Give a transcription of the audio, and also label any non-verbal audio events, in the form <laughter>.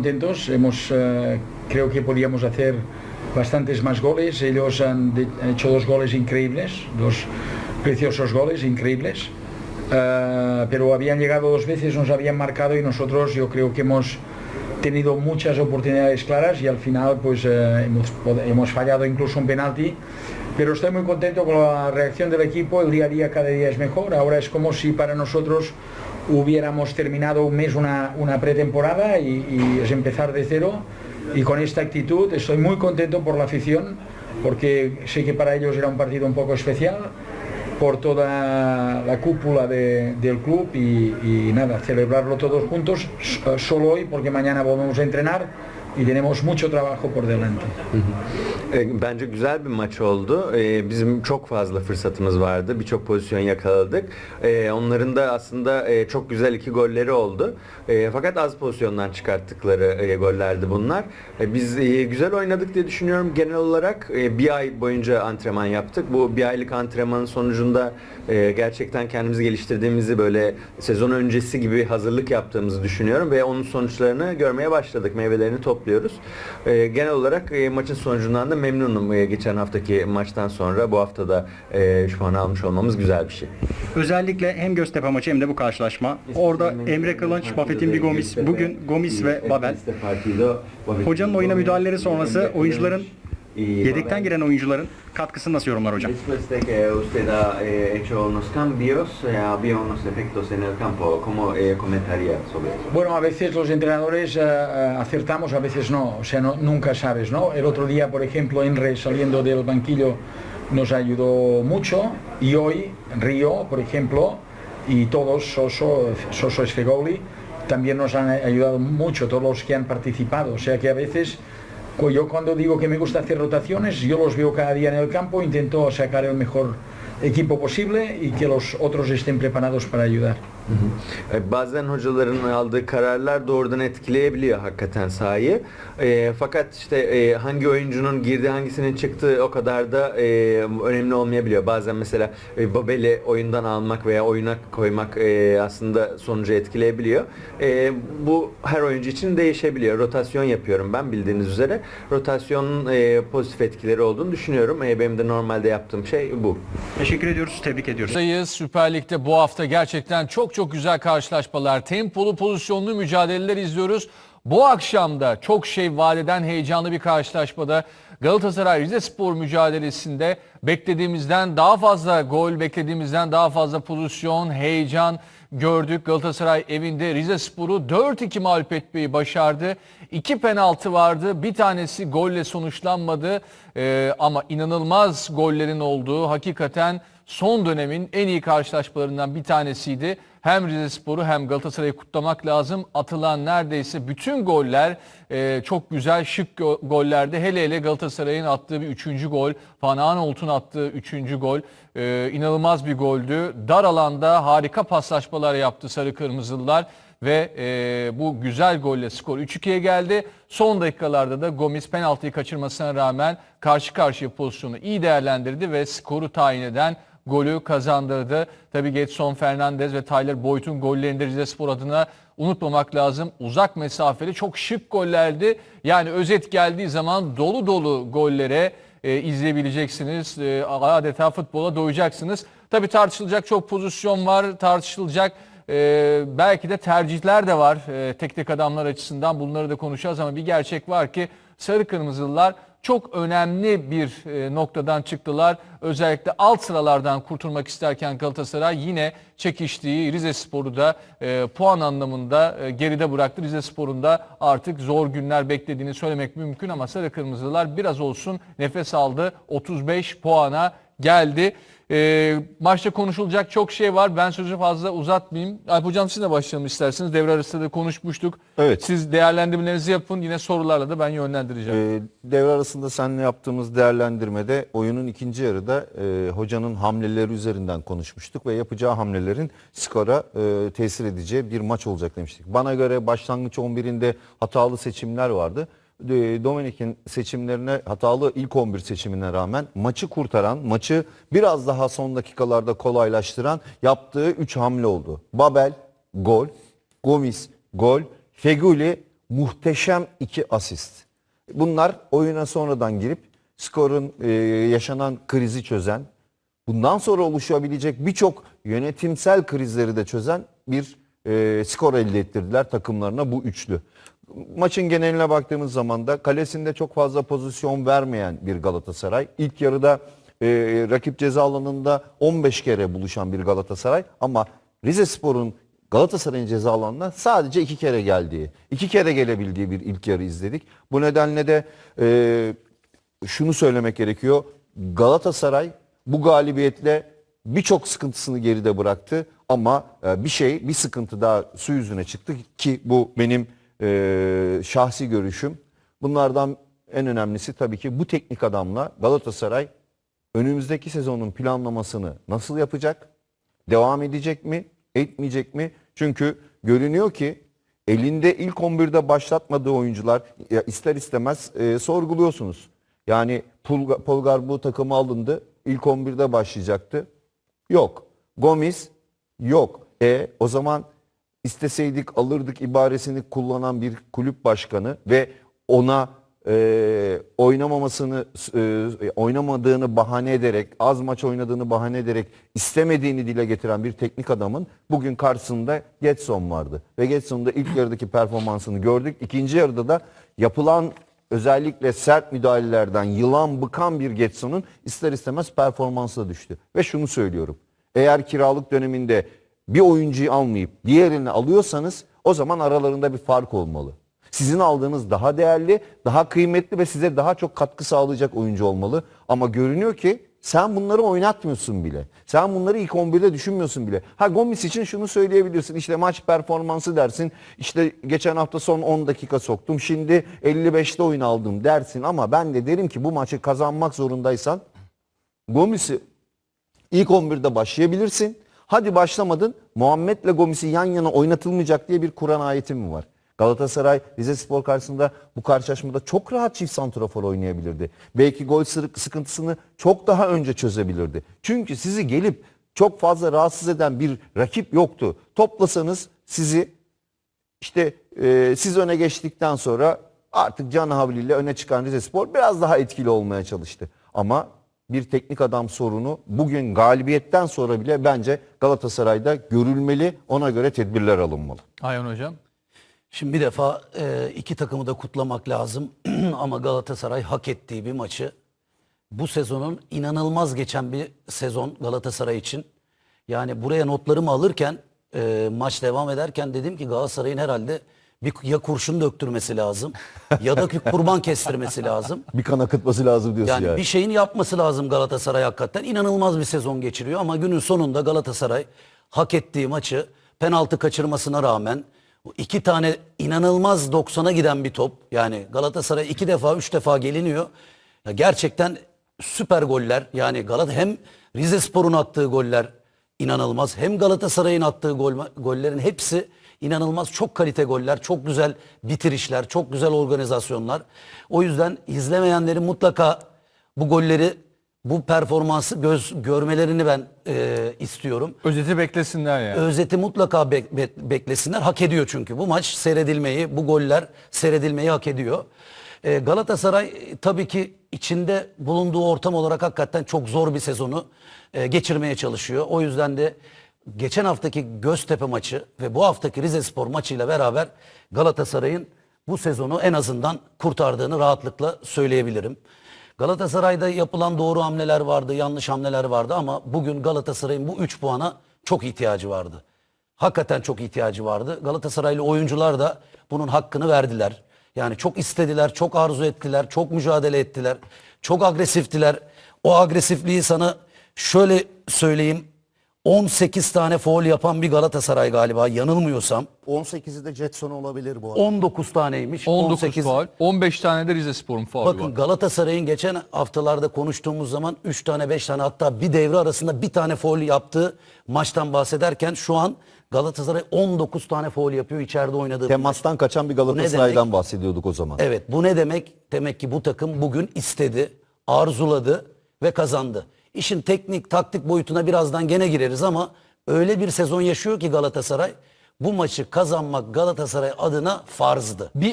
contentos. Hemos, eh, creo que podíamos hacer bastantes más goles. Ellos han hecho dos goles increíbles, dos preciosos goles increíbles. Eh, pero habían llegado dos veces, nos habían marcado y nosotros yo creo que hemos tenido muchas oportunidades claras y al final pues eh, hemos, hemos fallado incluso un penalti. Pero estoy muy contento con la reacción del equipo, el día a día cada día es mejor. Ahora es como si para nosotros hubiéramos terminado un mes una, una pretemporada y, es empezar de cero. Y con esta actitud estoy muy contento por la afición, porque sé que para ellos era un partido un poco especial, por toda la cúpula de- del club y, nada, celebrarlo todos juntos, solo hoy porque mañana volvemos a entrenar y tenemos mucho trabajo por delante. E, Bence güzel bir maç oldu. E, Bizim çok fazla fırsatımız vardı. Birçok pozisyon yakaladık. E, Onların da aslında çok güzel iki golleri oldu. Fakat az pozisyondan çıkarttıkları gollerdi bunlar. Biz güzel oynadık diye düşünüyorum. Genel olarak bir ay boyunca antrenman yaptık. Bu bir aylık antrenmanın sonucunda gerçekten kendimizi geliştirdiğimizi böyle sezon öncesi gibi hazırlık yaptığımızı düşünüyorum ve onun sonuçlarını görmeye başladık. Meyvelerini topluyoruz. E, genel olarak e, maçın sonucundan da memnunum. E, geçen haftaki maçtan sonra bu hafta da e, şu puanı almış olmamız güzel bir şey. Özellikle hem Göztepe maçı hem de bu karşılaşma. Orada Emre Kılınç, Buffett'in bir Gomis, bugün Gomis ve Babel. Hocanın oyuna müdahaleleri sonrası oyuncuların, yedekten giren oyuncuların katkısını nasıl yorumlar hocam? Después de que usted ha eh, hecho unos cambios, eh, había unos efectos en el campo, ¿cómo eh, comentaría sobre eso? Bueno, a veces los entrenadores eh, eh, acertamos, a veces no, o sea, no- nunca sabes, ¿no? El otro día, por ejemplo, Enre saliendo del banquillo nos ayudó mucho y hoy Río, por ejemplo, y todos, Soso, Soso Esfegoli, también nos han ayudado mucho, todos los que han participado, o sea que a veces yo cuando digo que me gusta hacer rotaciones, yo los veo cada día en el campo, intento sacar el mejor equipo posible y que los otros estén preparados para ayudar. E, Bazen hocaların aldığı kararlar doğrudan etkileyebiliyor hakikaten sahayı. E, fakat işte e, hangi oyuncunun girdi hangisinin çıktığı o kadar da e, önemli olmayabiliyor. Bazen mesela e, Babel'i oyundan almak veya oyuna koymak e, aslında sonucu etkileyebiliyor. E, bu her oyuncu için değişebiliyor. Rotasyon yapıyorum ben bildiğiniz üzere. Rotasyonun e, pozitif etkileri olduğunu düşünüyorum. E, benim de normalde yaptığım şey bu. Teşekkür ediyoruz, tebrik ediyoruz. Süper Lig'de bu hafta gerçekten çok çok güzel karşılaşmalar, tempolu pozisyonlu mücadeleler izliyoruz. Bu akşam da çok şey vaat eden heyecanlı bir karşılaşmada Galatasaray Rizespor mücadelesinde beklediğimizden daha fazla gol, beklediğimizden daha fazla pozisyon, heyecan gördük. Galatasaray evinde Rizespor'u 4-2 mağlup etmeyi başardı. İki penaltı vardı. Bir tanesi golle sonuçlanmadı. Ee, ama inanılmaz gollerin olduğu hakikaten son dönemin en iyi karşılaşmalarından bir tanesiydi. Hem Rizespor'u hem Galatasaray'ı kutlamak lazım. Atılan neredeyse bütün goller e, çok güzel şık go- gollerdi. Hele hele Galatasaray'ın attığı bir üçüncü gol, Van Aanholt'un attığı üçüncü gol e, inanılmaz bir goldü. Dar alanda harika paslaşmalar yaptı Sarı Kırmızılılar ve e, bu güzel golle skor 3-2'ye geldi. Son dakikalarda da Gomis penaltıyı kaçırmasına rağmen karşı karşıya pozisyonu iyi değerlendirdi ve skoru tayin eden golü kazandırdı. Tabii Getson Fernandez ve Tyler Boyd'un gollerinde Rizespor adına unutmamak lazım. Uzak mesafeli çok şık gollerdi. Yani özet geldiği zaman dolu dolu gollere e, izleyebileceksiniz. E, adeta futbola doyacaksınız. Tabii tartışılacak çok pozisyon var. Tartışılacak e, belki de tercihler de var e, teknik adamlar açısından. Bunları da konuşacağız ama bir gerçek var ki Sarı Kırmızılılar çok önemli bir e, noktadan çıktılar. Özellikle alt sıralardan kurtulmak isterken Galatasaray yine çekiştiği Rize Spor'u da e, puan anlamında e, geride bıraktı. Rize Spor'un da artık zor günler beklediğini söylemek mümkün ama Sarı Kırmızılar biraz olsun nefes aldı. 35 puana geldi. E, maçta konuşulacak çok şey var. Ben sözü fazla uzatmayayım. Alp Hocam sizinle başlayalım isterseniz. Devre arasında da konuşmuştuk. Evet. Siz değerlendirmelerinizi yapın. Yine sorularla da ben yönlendireceğim. Ee, devre arasında seninle yaptığımız değerlendirmede oyunun ikinci yarıda e, hocanın hamleleri üzerinden konuşmuştuk ve yapacağı hamlelerin skora e, tesir edeceği bir maç olacak demiştik. Bana göre başlangıç 11'inde hatalı seçimler vardı. E, Dominik'in seçimlerine hatalı ilk 11 seçimine rağmen maçı kurtaran, maçı biraz daha son dakikalarda kolaylaştıran yaptığı 3 hamle oldu. Babel, gol, Gomis, gol, Feguli muhteşem iki asist. Bunlar oyuna sonradan girip skorun e, yaşanan krizi çözen, bundan sonra oluşabilecek birçok yönetimsel krizleri de çözen bir e, skor elde ettirdiler takımlarına bu üçlü. Maçın geneline baktığımız zaman da kalesinde çok fazla pozisyon vermeyen bir Galatasaray. İlk yarıda e, rakip ceza alanında 15 kere buluşan bir Galatasaray ama Rize Spor'un Galatasaray'ın ceza alanına sadece iki kere geldiği, iki kere gelebildiği bir ilk yarı izledik. Bu nedenle de e, şunu söylemek gerekiyor. Galatasaray bu galibiyetle birçok sıkıntısını geride bıraktı ama e, bir şey, bir sıkıntı daha su yüzüne çıktı ki bu benim e, şahsi görüşüm. Bunlardan en önemlisi tabii ki bu teknik adamla Galatasaray önümüzdeki sezonun planlamasını nasıl yapacak? Devam edecek mi? Etmeyecek mi? Çünkü görünüyor ki elinde ilk 11'de başlatmadığı oyuncular ister istemez e, sorguluyorsunuz. Yani Pulga, Polgar bu takıma alındı. İlk 11'de başlayacaktı. Yok. Gomis yok. E o zaman isteseydik alırdık ibaresini kullanan bir kulüp başkanı ve ona e, oynamamasını e, oynamadığını bahane ederek az maç oynadığını bahane ederek istemediğini dile getiren bir teknik adamın bugün karşısında Getson vardı ve Getson'un da ilk yarıdaki performansını gördük. İkinci yarıda da yapılan özellikle sert müdahalelerden yılan bıkan bir Getson'un ister istemez performansı da düştü. Ve şunu söylüyorum. Eğer kiralık döneminde bir oyuncuyu almayıp diğerini alıyorsanız o zaman aralarında bir fark olmalı. Sizin aldığınız daha değerli, daha kıymetli ve size daha çok katkı sağlayacak oyuncu olmalı. Ama görünüyor ki sen bunları oynatmıyorsun bile. Sen bunları ilk 11'de düşünmüyorsun bile. Ha Gomis için şunu söyleyebilirsin. İşte maç performansı dersin. İşte geçen hafta son 10 dakika soktum. Şimdi 55'te oyun aldım dersin. Ama ben de derim ki bu maçı kazanmak zorundaysan Gomis'i İlk 11'de başlayabilirsin. Hadi başlamadın. Muhammed'le Gomis'i yan yana oynatılmayacak diye bir Kur'an ayeti mi var? Galatasaray Rize Spor karşısında bu karşılaşmada çok rahat çift santrafor oynayabilirdi. Belki gol sıkıntısını çok daha önce çözebilirdi. Çünkü sizi gelip çok fazla rahatsız eden bir rakip yoktu. Toplasanız sizi işte e, siz öne geçtikten sonra artık can havliyle öne çıkan Rizespor biraz daha etkili olmaya çalıştı. Ama bir teknik adam sorunu bugün galibiyetten sonra bile bence Galatasaray'da görülmeli. Ona göre tedbirler alınmalı. Ayhan Hocam. Şimdi bir defa e, iki takımı da kutlamak lazım <clears throat> ama Galatasaray hak ettiği bir maçı bu sezonun inanılmaz geçen bir sezon Galatasaray için. Yani buraya notlarımı alırken e, maç devam ederken dedim ki Galatasaray'ın herhalde bir ya kurşun döktürmesi lazım ya da kurban kestirmesi lazım. <laughs> Bir kan akıtması lazım diyorsun Yani yani. bir şeyin yapması lazım Galatasaray hakikaten. İnanılmaz bir sezon geçiriyor ama günün sonunda Galatasaray hak ettiği maçı penaltı kaçırmasına rağmen iki tane inanılmaz 90'a giden bir top. Yani Galatasaray iki defa üç defa geliniyor. Ya gerçekten süper goller. Yani Galata hem Rize Spor'un attığı goller inanılmaz. Hem Galatasaray'ın attığı gol, gollerin hepsi inanılmaz. Çok kalite goller, çok güzel bitirişler, çok güzel organizasyonlar. O yüzden izlemeyenlerin mutlaka bu golleri, bu performansı göz görmelerini ben e, istiyorum. Özeti beklesinler yani. Özeti mutlaka bek- be- beklesinler. Hak ediyor çünkü. Bu maç seyredilmeyi, bu goller seyredilmeyi hak ediyor. Ee, Galatasaray e, tabii ki içinde bulunduğu ortam olarak hakikaten çok zor bir sezonu e, geçirmeye çalışıyor. O yüzden de geçen haftaki Göztepe maçı ve bu haftaki Rizespor maçıyla beraber Galatasaray'ın bu sezonu en azından kurtardığını rahatlıkla söyleyebilirim. Galatasaray'da yapılan doğru hamleler vardı, yanlış hamleler vardı ama bugün Galatasaray'ın bu 3 puana çok ihtiyacı vardı. Hakikaten çok ihtiyacı vardı. Galatasaraylı oyuncular da bunun hakkını verdiler. Yani çok istediler, çok arzu ettiler, çok mücadele ettiler. Çok agresiftiler. O agresifliği sana şöyle söyleyeyim. 18 tane foul yapan bir Galatasaray galiba yanılmıyorsam. 18'i de Jetson olabilir bu arada. 19 taneymiş. 19 18 faul. 15 tane de Rize Spor'un faulü Bakın var. Galatasaray'ın geçen haftalarda konuştuğumuz zaman 3 tane 5 tane hatta bir devre arasında bir tane foul yaptığı maçtan bahsederken şu an Galatasaray 19 tane foul yapıyor içeride oynadığı. bir maç. Temastan kaçan bir Galatasaray'dan bahsediyorduk o zaman. Evet bu ne demek? Demek ki bu takım bugün istedi, arzuladı ve kazandı. İşin teknik taktik boyutuna birazdan gene gireriz ama öyle bir sezon yaşıyor ki Galatasaray bu maçı kazanmak Galatasaray adına farzdı. Bir